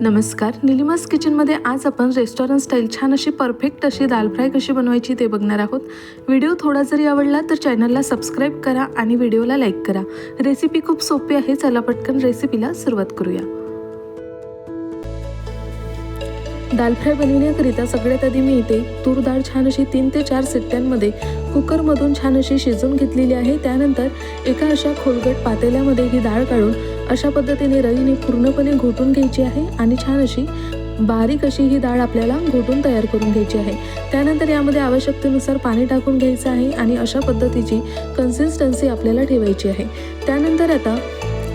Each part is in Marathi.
नमस्कार. निलिमास किचनमध्ये आज आपण रेस्टॉरंट स्टाईल छान अशी परफेक्ट अशी दाल फ्राय कशी बनवायची ते बघणार आहोत. व्हिडिओ थोडा जरी आवडला तर चॅनलला सबस्क्राईब करा आणि व्हिडिओला लाईक करा. रेसिपी खूप सोपी आहे चला पटकन रेसिपीला सुरुवात करूया. दाल फ्राय बनविण्याकरिता सगळ्यात आधी मी इथे तूर डाळ छान अशी तीन ते चार सिट्ट्यांमध्ये कुकरमधून छान अशी शिजवून घेतलेली आहे. त्यानंतर एका अशा खोलगट पातेल्यामध्ये ही डाळ काढून अशा पद्धतीने रईने पूर्णपणे घोटून घ्यायची आहे आणि छान अशी बारीक अशी ही डाळ आपल्याला घोटून तयार करून घ्यायची आहे. त्यानंतर यामध्ये आवश्यकतेनुसार पाणी टाकून घ्यायचं आहे आणि अशा पद्धतीची कन्सिस्टन्सी आपल्याला ठेवायची आहे. त्यानंतर आता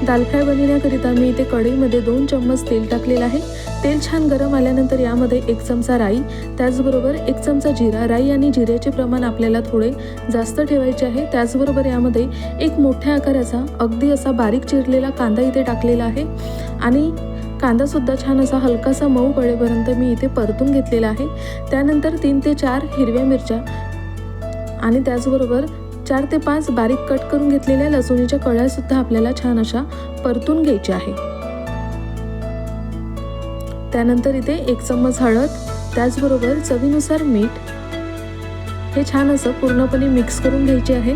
दाल फ्राय बनवण्याकरिता मी इथे कढईमध्ये दोन चम्मच तेल टाकलेलं आहे. तेल छान गरम आल्यानंतर यामध्ये एक चमचा राई त्याचबरोबर एक चमचा जिरा. राई आणि जिऱ्याचे प्रमाण आपल्याला थोडे जास्त ठेवायचे आहे. त्याचबरोबर यामध्ये एक मोठ्या आकाराचा अगदी असा बारीक चिरलेला कांदा इथे टाकलेला आहे. आणि कांदासुद्धा छान असा हलकासा मऊ पडेपर्यंत मी इथे परतून घेतलेला आहे. त्यानंतर तीन ते चार हिरव्या मिरच्या आणि त्याचबरोबर चार ते पाच बारीक कट करून घेतलेल्या लसूणीच्या कळ्यासुद्धा आपल्याला छान अशा परतून घ्यायच्या आहे. त्यानंतर इथे एक चम्मच हळद त्याचबरोबर चवीनुसार मीठ हे छान असं पूर्णपणे मिक्स करून घ्यायचे आहे.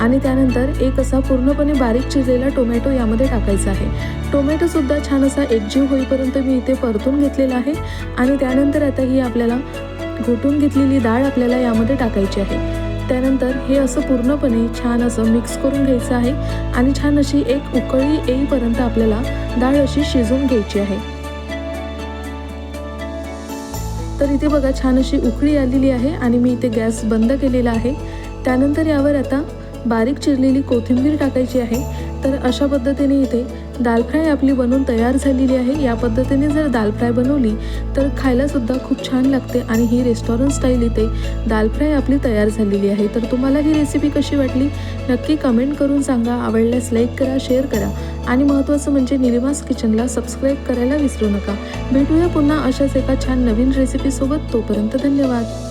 आणि त्यानंतर एक असा पूर्णपणे बारीक चिरलेला टोमॅटो यामध्ये टाकायचा आहे. टोमॅटोसुद्धा छान असा एकजीव होईपर्यंत मी इथे परतून घेतलेला आहे. आणि त्यानंतर आता ही आपल्याला घोटून घेतलेली डाळ आपल्याला यामध्ये टाकायची आहे. त्यानंतर हे असं पूर्णपणे छान असं मिक्स करून घ्यायचं आहे आणि छान अशी एक उकळी येईपर्यंत आपल्याला डाळ अशी शिजवून घ्यायची आहे. तर इथे बघा छान अशी उकळी आलेली आहे आणि मी इथे गॅस बंद केलेला आहे. त्यानंतर यावर आता बारीक चिरलेली कोथिंबीर टाकायची आहे. तर अशा पद्धतीने इथे दाल फ्राय आपली बनवून तयार झालेली आहे. या पद्धतीने जर दाल फ्राय बनवली तर खायलासुद्धा खूप छान लागते आणि ही रेस्टॉरंट स्टाईल इथे दाल फ्राय आपली तयार झालेली आहे. तर तुम्हाला ही रेसिपी कशी वाटली? नक्की कमेंट करून सांगा. आवडल्यास लाईक करा शेअर करा आणि महत्त्वाचं म्हणजे निलिमास किचनला सबस्क्राईब करायला विसरू नका. भेटूया पुन्हा अशाच एका छान नवीन रेसिपीसोबत तोपर्यंत धन्यवाद.